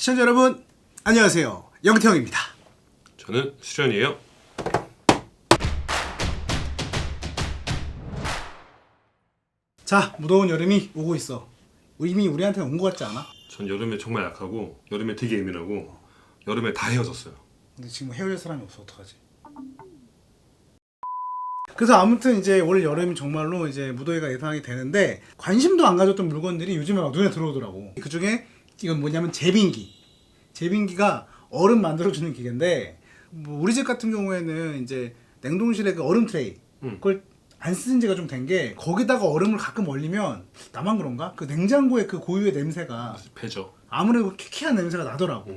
시청자 여러분 안녕하세요 영태형입니다 저는 수련이에요. 자 무더운 여름이 오고 있어 이미 우리한테 온 것 같지 않아? 전 여름에 정말 약하고 여름에 되게 예민하고 여름에 다 헤어졌어요. 근데 지금 헤어질 사람이 없어 어떡하지? 그래서 아무튼 이제 올 여름이 정말로 이제 무더위가 예상이 되는데 관심도 안 가졌던 물건들이 요즘에 막 눈에 들어오더라고. 그 중에 이건 뭐냐면 제빙기. 제빙기가 얼음 만들어주는 기계인데 뭐 우리 집 같은 경우에는 이제 냉동실에 그 얼음 트레이 음. 그걸 안쓴 지가 좀 된 게 거기다가 얼음을 가끔 얼리면 나만 그런가? 그 냉장고의 그 고유의 냄새가 배죠. 아무래도 키키한 냄새가 나더라고.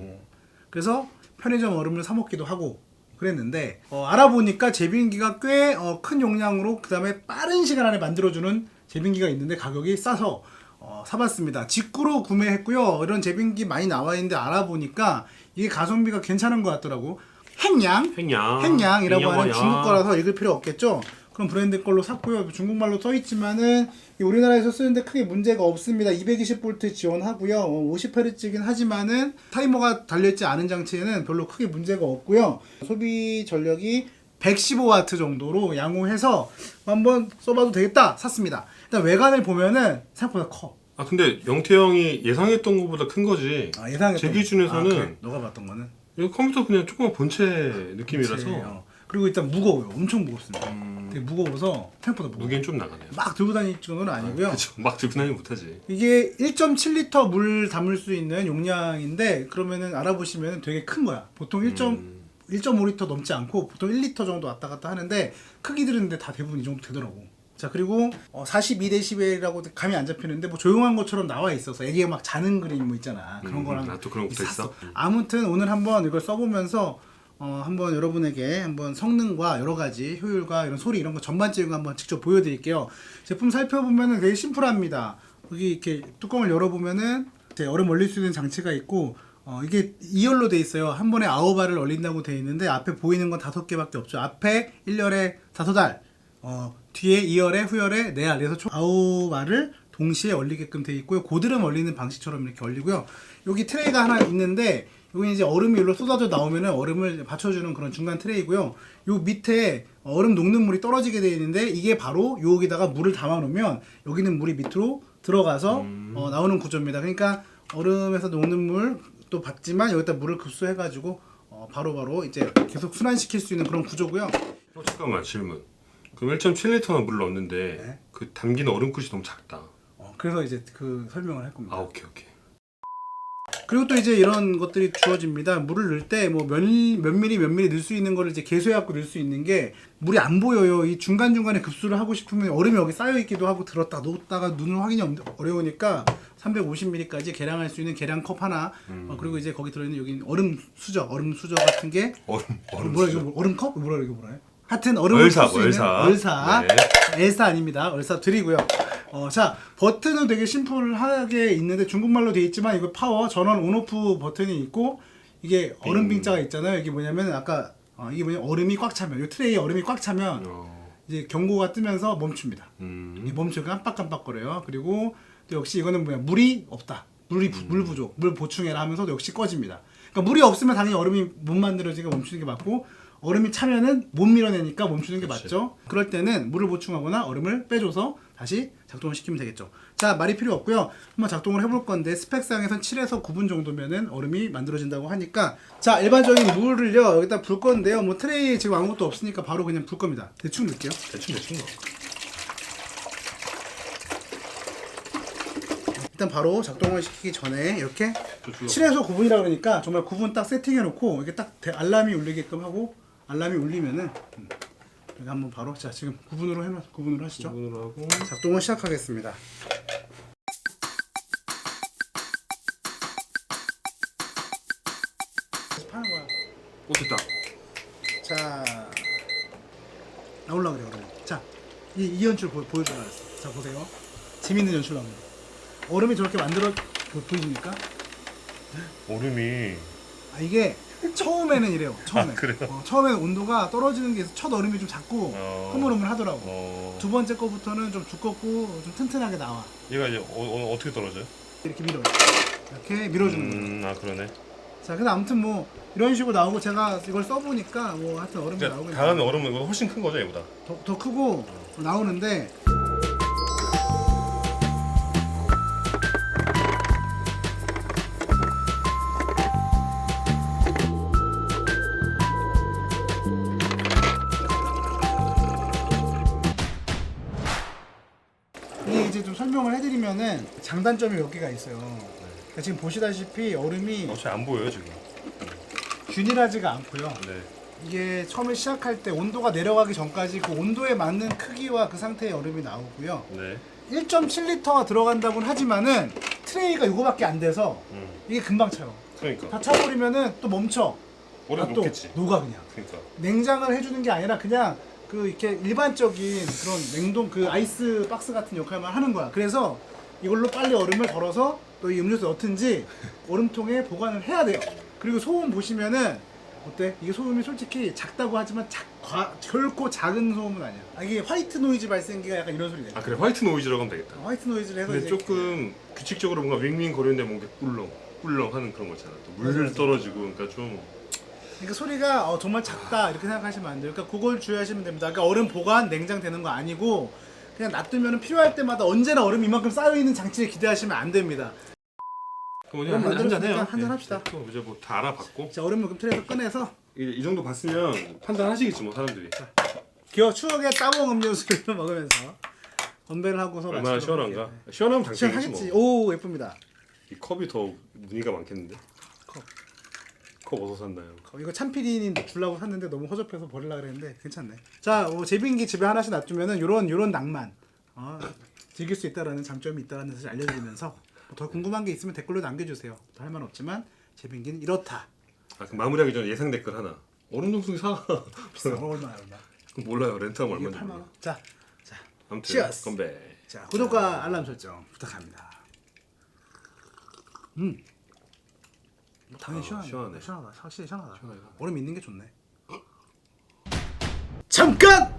그래서 편의점 얼음을 사 먹기도 하고 그랬는데 어, 알아보니까 제빙기가 꽤 어, 큰 용량으로 그 다음에 빠른 시간 안에 만들어주는 제빙기가 있는데 가격이 싸서 어, 사봤습니다. 직구로 구매했고요. 이런 제빙기 많이 나와 있는데 알아보니까 이게 가성비가 괜찮은 것 같더라고. 행양 행양. 행양이라고 하는. 중국 거라서 읽을 필요 없겠죠. 그럼 브랜드 걸로 샀고요. 중국말로 써 있지만은 이 우리나라에서 쓰는데 크게 문제가 없습니다. 220V 지원하고요. 50Hz긴 하지만은 타이머가 달려있지 않은 장치에는 별로 크게 문제가 없고요. 소비 전력이 115W 정도로 양호해서 한번 써봐도 되겠다 샀습니다. 일단 외관을 보면은 생각보다 커. 아 근데 영태 형이 예상했던 것보다 큰 거지. 아, 예상했던 제 기준에서는 아, 그래. 너가 봤던 거는 이거 컴퓨터 그냥 조그만 본체 느낌이라서 그치, 어. 그리고 일단 무거워요. 엄청 무겁습니다. 음, 되게 무거워서 생각보다 무거워. 무게는 좀 나가네요. 막 들고 다닐 정도는 아니고요. 그쵸. 막 들고 다니면 못하지. 이게 1.7리터 물 담을 수 있는 용량인데 그러면은 알아보시면 되게 큰 거야. 보통 1. 음. 1.5리터 넘지 않고 보통 1리터 정도 왔다 갔다 하는데 크기들은 근데 다 대부분 이 정도 되더라고. 자 그리고 어, 42데시벨이라고 감이 안 잡히는데 뭐 조용한 것처럼 나와 있어서 애기가 막 자는 그림 뭐 있잖아 그런 음, 거랑 나도 그런 거 샀어. 있어. 음. 아무튼 오늘 한번 이걸 써보면서 어, 한번 여러분에게 한번 성능과 여러 가지 효율과 이런 소리 이런 거 전반적인 한번 직접 보여드릴게요. 제품 살펴보면은 되게 심플합니다. 여기 이렇게 뚜껑을 열어보면은 이제 얼음 얼릴 수 있는 장치가 있고 어, 이게 2열로 돼 있어요. 한 번에 아홉 알을 얼린다고 돼 있는데 앞에 보이는 건 다섯 개밖에 없죠. 앞에 1열에 다섯 알, 어, 뒤에 2열에 후열에 네 알, 그래서 총 아홉 알을 동시에 얼리게끔 돼 있고요. 고드름 얼리는 방식처럼 이렇게 얼리고요. 여기 트레이가 하나 있는데 여기 이제 얼음이 일로 쏟아져 나오면은 얼음을 받쳐주는 그런 중간 트레이고요. 요 밑에 얼음 녹는 물이 떨어지게 되어 있는데 이게 바로 여기다가 물을 담아 놓으면 여기는 물이 밑으로 들어가서 어, 나오는 구조입니다. 그러니까 얼음에서 녹는 물 또 받지만 여기다 물을 급수해가지고 어, 바로바로 이제 계속 순환시킬 수 있는 그런 구조고요. 어, 잠깐만 질문. 그럼 1.7리터나 물을 넣었는데 네. 그 담긴 얼음끝이 너무 작다. 어, 그래서 이제 그 설명을 할 겁니다. 아 오케이 오케이. 그리고 또 이제 이런 것들이 주어집니다. 물을 넣을 때 뭐몇몇 미리 몇 미리 넣을 수 있는 거를 이제 계수해갖고 넣을 수 있는 게 물이 안 보여요. 이 중간 중간에 급수를 하고 싶으면 얼음이 여기 쌓여 있기도 하고 들었다 놓았다가 눈을 확인이 없- 어려우니까 350ml까지 계량할 수 있는 계량 컵 하나. 어, 그리고 이제 거기 들어있는 여기 얼음 수저, 얼음 수저 같은 게 얼음 얼음 뭐라. 이거 얼음 컵 뭐라 이거 뭐라 해? 하여튼 얼음을 얼사, 쓸수 있는 얼사. 얼사 네. 엘사 아닙니다 얼사 드리고요 어, 자 버튼은 되게 심플하게 있는데 중국말로 되어 있지만 이거 파워 전원 온오프 버튼이 있고 이게 얼음 빙자가 있잖아요 이게 뭐냐면 아까 어, 이게 뭐냐 얼음이 꽉 차면 이 트레이에 얼음이 꽉 차면 어, 이제 경고가 뜨면서 멈춥니다 음. 이 멈추고 깜빡깜빡거려요. 그리고 또 역시 이거는 뭐야 물이 없다. 물이 부- 물 부족, 물 보충해라 하면서도 역시 꺼집니다. 그러니까 물이 없으면 당연히 얼음이 못 만들어지니까 멈추는 게 맞고 얼음이 차면은 못 밀어내니까 멈추는 게 그치. 맞죠. 그럴 때는 물을 보충하거나 얼음을 빼줘서 다시 작동을 시키면 되겠죠. 자 말이 필요 없고요. 한번 작동을 해볼 건데 스펙상에선 7에서 9분 정도면은 얼음이 만들어진다고 하니까 자 일반적인 물을요 여기다 불 건데요. 뭐 트레이 지금 아무것도 없으니까 바로 그냥 불 겁니다. 대충 넣을게요. 대충 대충 넣어. 일단 바로 작동을 시키기 전에 이렇게 저쪽으로. 7에서 9분이라 그러니까 정말 9분 딱 세팅해 놓고 이게 딱 대- 알람이 울리게끔 하고 알람이 울리면은 음, 여기 한번 바로 자 지금 9분으로 해놓 9분으로 하시죠. 구분으로 하고 작동을 시작하겠습니다. 파는 거야. 오 됐다. 자 나올라 그래 그러면. 자이 이 연출 보, 보여줘야 겠어. 자 보세요. 재밌는 연출 나옵니다. 얼음이 저렇게 만들어 보- 보이십니까? 얼음이 아 이게 처음에는 이래요. 처음에. 아, 그래요? 어, 처음에는 온도가 떨어지는 게 첫 얼음이 좀 작고 어. 흐물흐물 하더라고. 어. 두 번째 거부터는 좀 두껍고 좀 튼튼하게 나와. 얘가 이제 어, 어, 어떻게 떨어져요? 이렇게 밀어요. 이렇게 밀어주는 거예요. 음, 아 그러네. 자, 근데 아무튼 뭐 이런 식으로 나오고 제가 이걸 써보니까 뭐 하여튼 얼음이 그러니까 나오고 다음에 얼음은 이거 훨씬 큰 거죠, 얘보다. 더, 더 크고 나오는데 장단점이 몇 개가 있어요. 그러니까 지금 보시다시피 얼음이 어차피 안 보여요 지금. 균일하지가 않고요. 네. 이게 처음에 시작할 때 온도가 내려가기 전까지 그 온도에 맞는 크기와 그 상태의 얼음이 나오고요. 네. 1.7리터가 들어간다고는 하지만은 트레이가 이거밖에 안 돼서 음. 이게 금방 차요. 그러니까 다 차버리면은 또 멈춰. 얼음 아, 또 녹겠지. 녹아 그냥. 그러니까. 냉장을 해주는 게 아니라 그냥 그 이렇게 일반적인 그런 냉동 그 아이스 박스 같은 역할만 하는 거야. 그래서 이걸로 빨리 얼음을 덜어서 또 이 음료수 넣든지 얼음통에 보관을 해야 돼요. 그리고 소음 보시면은 어때? 이게 소음이 솔직히 작다고 하지만 작, 과, 결코 작은 소음은 아니야. 아, 이게 화이트 노이즈 발생기가 약간 이런 소리 내. 아 그래 화이트 노이즈라고 하면 되겠다. 화이트 노이즈를 해서 근데 이제 조금 규칙적으로 뭔가 윙윙 거리는데 뭔가 꿀렁 꿀렁 하는 그런 거 있잖아. 또 맞아, 물 맞아. 떨어지고 그러니까 좀 그러니까 소리가 어, 정말 작다 이렇게 생각하시면 안 돼요. 그러니까 그걸 주의하시면 됩니다. 그러니까 얼음 보관, 냉장되는 거 아니고 그냥 놔두면 필요할 때마다 언제나 얼음 이만큼 쌓여 있는 장치를 기대하시면 안 됩니다. 그럼 그럼 한잔 해요. 만들었으니까 한잔 합시다. 또 이제 뭐 다 알아봤고 자 얼음을 그럼 틀에서 꺼내서 이, 이 정도 봤으면 판단하시겠지 뭐 사람들이 기어 추억의 따봉 음료수를 먹으면서 건배를 하고서 얼마나 시원한가. 시원하면 시원하겠지. 뭐. 오 예쁩니다. 이 컵이 더 무늬가 많겠는데. 컵. 컵 어디서 샀나요? 어, 이거 참피디님 주려고 샀는데 너무 허접해서 버리려 그랬는데 괜찮네. 자 어, 제빙기 집에 하나씩 놔두면은 요런 요런 낭만 어, 즐길 수 있다라는 장점이 있다라는 사실 알려드리면서 뭐더 궁금한 게 있으면 댓글로 남겨주세요. 할말 없지만 제빙기는 이렇다. 아 그럼 마무리하기 전에 예상 댓글 하나. 얼음 정수기 사. 비싸. 얼마 얼마? 그럼 몰라요. 렌트하면 이게 얼마인지. 8만 원. 자, 자, 아무튼 Cheers. 건배. 자 구독과 알람 설정 부탁합니다. 음. 뭐 당연히 아, 시원하네. 시원하네. 시원하다. 확실히 시원하다. 시원하다. 얼음 있는 게 좋네. 잠깐!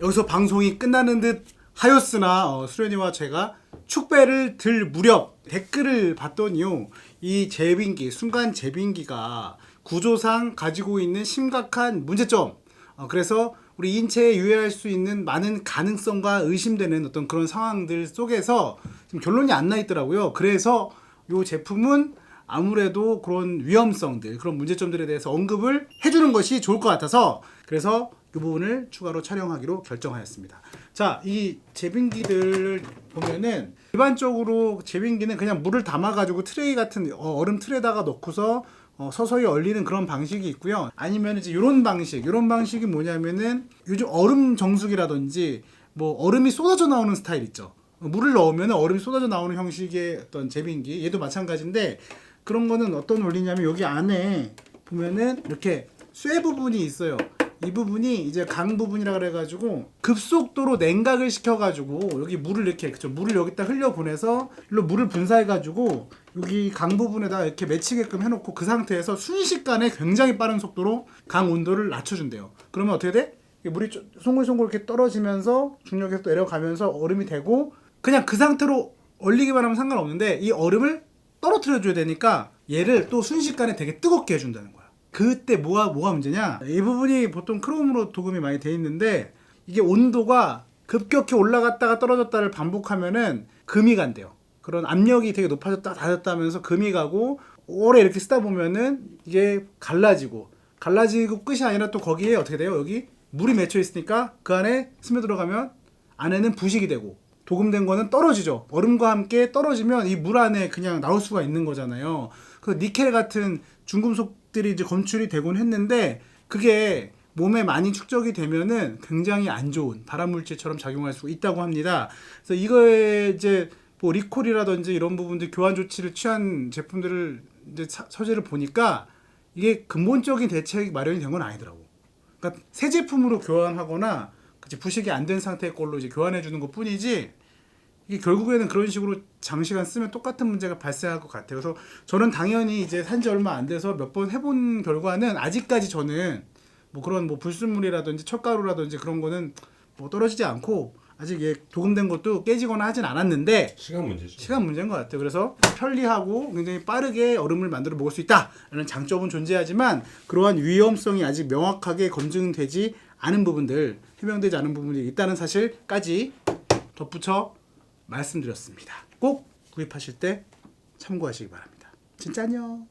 여기서 방송이 끝나는 듯 하였으나 어, 수련이와 제가 축배를 들 무렵 댓글을 봤더니요 이 제빙기 순간 제빙기가 구조상 가지고 있는 심각한 문제점 어, 그래서 우리 인체에 유해할 수 있는 많은 가능성과 의심되는 어떤 그런 상황들 속에서 지금 결론이 안 나 있더라고요 그래서 이 제품은 아무래도 그런 위험성들, 그런 문제점들에 대해서 언급을 해주는 것이 좋을 것 같아서 그래서 이 부분을 추가로 촬영하기로 결정하였습니다. 자, 이 제빙기들 보면은 일반적으로 제빙기는 그냥 물을 담아가지고 트레이 같은 어, 얼음 틀에다가 넣고서 어, 서서히 얼리는 그런 방식이 있고요. 아니면 이제 이런 방식, 이런 방식이 뭐냐면은 요즘 얼음 정수기라든지 뭐 얼음이 쏟아져 나오는 스타일 있죠. 물을 넣으면 얼음이 쏟아져 나오는 형식의 어떤 제빙기 얘도 마찬가지인데 그런 거는 어떤 원리냐면 여기 안에 보면은 이렇게 쇠 부분이 있어요. 이 부분이 이제 강 부분이라 그래가지고 급속도로 냉각을 시켜가지고 여기 물을 이렇게 그쵸 물을 여기다 흘려 보내서 일로 물을 분사해가지고 여기 강 부분에다 이렇게 맺히게끔 해놓고 그 상태에서 순식간에 굉장히 빠른 속도로 강 온도를 낮춰준대요. 그러면 어떻게 돼? 물이 좀 송글송글 이렇게 떨어지면서 중력에서 또 내려가면서 얼음이 되고 그냥 그 상태로 얼리기만 하면 상관없는데 이 얼음을 떨어뜨려 줘야 되니까 얘를 또 순식간에 되게 뜨겁게 해준다는 거야. 그때 뭐가 뭐가 문제냐? 이 부분이 보통 크롬으로 도금이 많이 돼 있는데 이게 온도가 급격히 올라갔다가 떨어졌다를 반복하면은 금이 간대요. 그런 압력이 되게 높아졌다 낮았다 하면서 금이 가고 오래 이렇게 쓰다 보면은 이게 갈라지고 갈라지고 끝이 아니라 또 거기에 어떻게 돼요? 여기 물이 맺혀 있으니까 그 안에 스며 들어가면 안에는 부식이 되고 도금된 거는 떨어지죠. 얼음과 함께 떨어지면 이 물 안에 그냥 나올 수가 있는 거잖아요. 그 니켈 같은 중금속들이 이제 검출이 되곤 했는데 그게 몸에 많이 축적이 되면은 굉장히 안 좋은 발암 물질처럼 작용할 수 있다고 합니다. 그래서 이거에 이제 뭐 리콜이라든지 이런 부분들 교환 조치를 취한 제품들을 이제 사- 서재를 보니까 이게 근본적인 대책이 마련이 된 건 아니더라고. 그러니까 새 제품으로 교환하거나 그치, 부식이 안 된 상태의 걸로 이제 교환해 주는 것 뿐이지 이게 결국에는 그런 식으로 장시간 쓰면 똑같은 문제가 발생할 것 같아요. 그래서 저는 당연히 이제 산지 얼마 안 돼서 몇 번 해본 결과는 아직까지 저는 뭐 그런 뭐 불순물이라든지 첨가루라든지 그런 거는 뭐 떨어지지 않고 아직 얘 도금된 것도 깨지거나 하진 않았는데 시간 문제죠. 시간 문제인 것 같아요. 그래서 편리하고 굉장히 빠르게 얼음을 만들어 먹을 수 있다라는 장점은 존재하지만 그러한 위험성이 아직 명확하게 검증되지 않은 부분들, 해명되지 않은 부분들이 있다는 사실까지 덧붙여 말씀드렸습니다. 꼭 구입하실 때 참고하시기 바랍니다. 진짜 안녕.